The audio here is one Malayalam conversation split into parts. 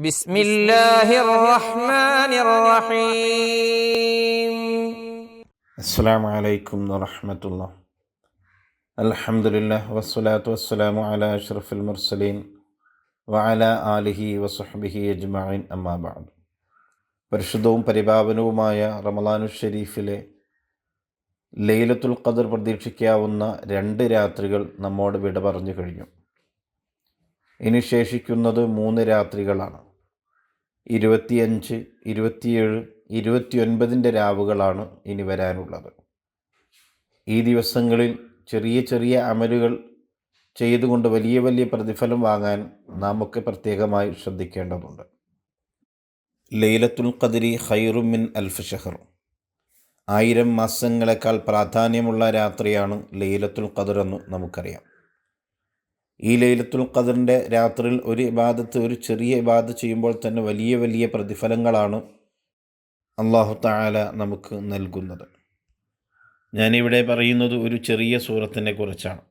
بسم الله الرحمن الرحيم السلام عليكم ورحمة الله الحمد لله والصلاة والسلام على أشرف المرسلين وعلى آله وصحبه أجمعين أما بعد പരിശുദ്ധവും പരിപാവനവുമായ റമലാനു ഷെരീഫിലെ ലൈലത്തുൽ ഖദർ പ്രതീക്ഷിക്കാവുന്ന രണ്ട് രാത്രികൾ നമ്മോട് വിട പറഞ്ഞു കഴിഞ്ഞു ഇനി ശേഷിക്കുന്നത് മൂന്ന് രാത്രികളാണ് ഇരുപത്തിയഞ്ച് ഇരുപത്തിയേഴ് ഇരുപത്തിയൊൻപതിന്റെ രാവുകളാണ് ഇനി വരാനുള്ളത്. ഈ ദിവസങ്ങളിൽ ചെറിയ ചെറിയ അമലുകൾ ചെയ്തുകൊണ്ട് വലിയ വലിയ പ്രതിഫലം വാങ്ങാൻ നാം ഒക്കെ പ്രത്യേകമായി ശ്രദ്ധിക്കേണ്ടതുണ്ട്. ലൈലത്തുൽ ഖദരി ഖൈറുമിൻ അൽഫ് ഷഹർ. ആയിരം മാസങ്ങളെക്കാൾ പ്രാധാന്യമുള്ള രാത്രിയാണ് ലൈലത്തുൽ ഖദർ എന്ന് നമുക്കറിയാം. ഈ ലൈലത്തുൽ ഖദറിന്റെ രാത്രിയിൽ ഒരു ഇബാദത്ത് ഒരു ചെറിയ ഇബാദത്ത് ചെയ്യുമ്പോൾ തന്നെ വലിയ വലിയ പ്രതിഫലങ്ങളാണ് അള്ളാഹു താല നമുക്ക് നൽകുന്നത്. ഞാനിവിടെ പറയുന്നത് ഒരു ചെറിയ സൂറത്തിനെ കുറിച്ചാണ്.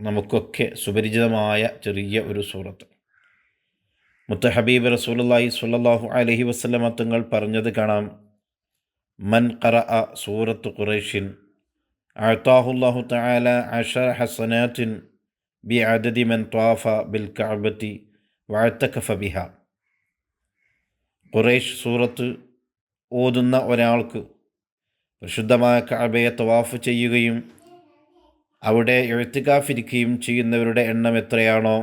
നമുക്കൊക്കെ സുപരിചിതമായ ചെറിയ ഒരു സൂറത്ത്. മുത്തഹബീബ് റസൂലി സുല്ലാഹു അലഹി വസല്ലമ തങ്ങൾ പറഞ്ഞത് കാണാം. മൻ ഖറ സൂറത്ത് ഖുറേഷിൻ അഅതാഹുല്ലാഹു താല അഷർ ഹസനാത്തിൻ ബി അദദി മൻ ത്വാഫ ബിൽ കഅബത്തി വാഴ്ത്തക്കഫ ബിഹ ഖുറൈഷ് സൂറത്ത് ഓതുന്ന ഒരാൾക്ക് പരിശുദ്ധമായ കഅബയെ തവാഫ് ചെയ്യുകയും അവിടെ എഴുത്തുകാഫിരിക്കുകയും ചെയ്യുന്നവരുടെ എണ്ണം എത്രയാണോ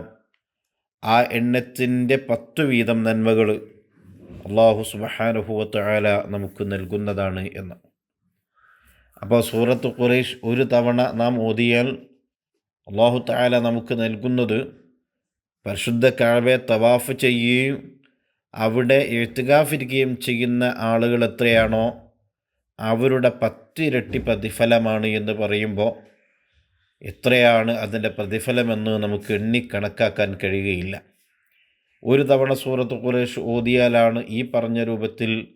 ആ എണ്ണത്തിന്റെ പത്തു വീതം നന്മകൾ അള്ളാഹു സുബഹാനുഭവത്തായ നമുക്ക് നൽകുന്നതാണ് എന്ന്. അപ്പോൾ സൂറത്ത് ഖുറൈഷ് ഒരു തവണ നാം ഓതിയാൽ അള്ളാഹു താല നമുക്ക് നൽകുന്നത് പരിശുദ്ധ കാവെ തവാഫ് ചെയ്യുകയും അവിടെ എഴുത്തുകാഫിരിക്കുകയും ചെയ്യുന്ന ആളുകൾ എത്രയാണോ അവരുടെ പത്തിരട്ടി പ്രതിഫലമാണ് എന്ന് പറയുമ്പോൾ എത്രയാണ് അതിന്റെ പ്രതിഫലമെന്ന് നമുക്ക് എണ്ണി കണക്കാക്കാൻ കഴിയുകയില്ല. ഒരു തവണ സൂറത്ത് കുറേഷ് ഓതിയാലാണ് ഈ പറഞ്ഞ രൂപത്തിൽ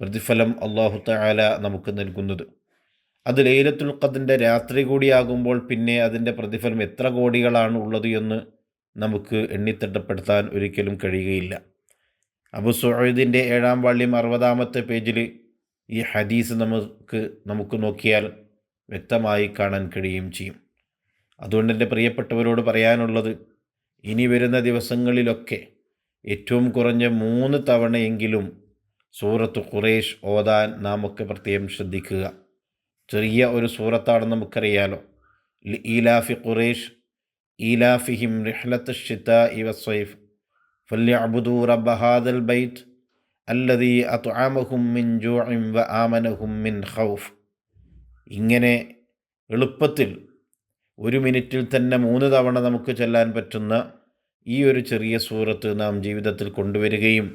പ്രതിഫലം അള്ളാഹു താല നമുക്ക് നൽകുന്നത്. അത് ലൈലത്തുൽ ഖദറിന്റെ രാത്രി കൂടിയാകുമ്പോൾ പിന്നെ അതിന്റെ പ്രതിഫലം എത്ര കോടികളാണ് ഉള്ളത് എന്ന് നമുക്ക് എണ്ണിത്തിട്ടപ്പെടുത്താൻ ഒരിക്കലും കഴിയുകയില്ല. അബു സുഹൈദിന്റെ ഏഴാം വള്ളിയും അറുപതാമത്തെ പേജിൽ ഈ ഹദീസ് നമുക്ക് നമുക്ക് നോക്കിയാൽ വ്യക്തമായി കാണാൻ കഴിയുകയും ചെയ്യും. അതുകൊണ്ട് എന്റെ പ്രിയപ്പെട്ടവരോട് പറയാനുള്ളത് ഇനി വരുന്ന ദിവസങ്ങളിലൊക്കെ ഏറ്റവും കുറഞ്ഞ മൂന്ന് തവണയെങ്കിലും സൂറത്ത് ഖുറേഷ് ഓതാൻ നാം ഒക്കെ പ്രത്യേകം ശ്രദ്ധിക്കുക. ചെറിയ ഒരു സൂറത്താണ് നമുക്കറിയാലോ. ഈലാഫി ഖുറേഷ് ഇലാഫിഹിം റിഹ്ലത്ത് ഷിത്ത ഇവ സൈഫ് ഫല്യഅബുദു റബ്ബ ഹാദൽ ബൈറ്റ് അല്ലദീ അത്അമഹും മിൻ ജൂഇൻ വ ആമനഹും മിൻ ഖൗഫ്. ഇങ്ങനെ എളുപ്പത്തിൽ ഒരു മിനിറ്റിൽ തന്നെ മൂന്ന് തവണ നമുക്ക് ചെല്ലാൻ പറ്റുന്ന ഈ ഒരു ചെറിയ സൂറത്ത് നാം ജീവിതത്തിൽ കൊണ്ടുവരികയും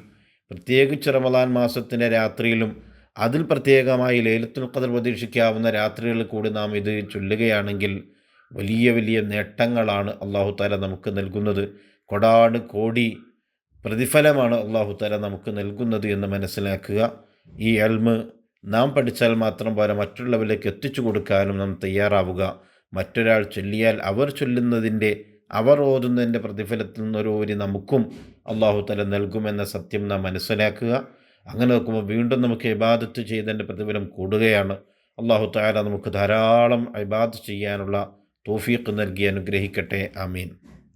പ്രത്യേകിച്ച് റമദാൻ മാസത്തിന്റെ രാത്രിയിലും അതിൽ പ്രത്യേകമായി ലേലത്തുൽ ഖദർ പ്രതീക്ഷിക്കാവുന്ന രാത്രികളിൽ കൂടി നാം ഇത് ചൊല്ലുകയാണെങ്കിൽ വലിയ വലിയ നേട്ടങ്ങളാണ് അള്ളാഹു താല നമുക്ക് നൽകുന്നത്. കൊടാട് കോടി പ്രതിഫലമാണ് അള്ളാഹു താല നമുക്ക് നൽകുന്നത് എന്ന് മനസ്സിലാക്കുക. ഈ എൽമ് നാം പഠിച്ചാൽ മാത്രം പോരാ മറ്റുള്ളവരിലേക്ക് എത്തിച്ചു കൊടുക്കാനും നാം തയ്യാറാവുക. മറ്റൊരാൾ ചൊല്ലിയാൽ അവർ ചൊല്ലുന്നതിന്റെ അവർ ഓതുന്നതിന്റെ പ്രതിഫലത്തിൽ നിന്നൊരു നമുക്കും അള്ളാഹു തല നൽകുമെന്ന സത്യം നാം മനസ്സിലാക്കുക. അങ്ങനെ നോക്കുമ്പോൾ വീണ്ടും നമുക്ക് ഇബാദത്ത് ചെയ്തതിന്റെ പ്രതിഫലം കൂടുകയാണ്. അള്ളാഹു താല നമുക്ക് ധാരാളം ഇബാദത്ത് ചെയ്യാനുള്ള തോഫീക്ക് നൽകി അനുഗ്രഹിക്കട്ടെ. ആമീൻ.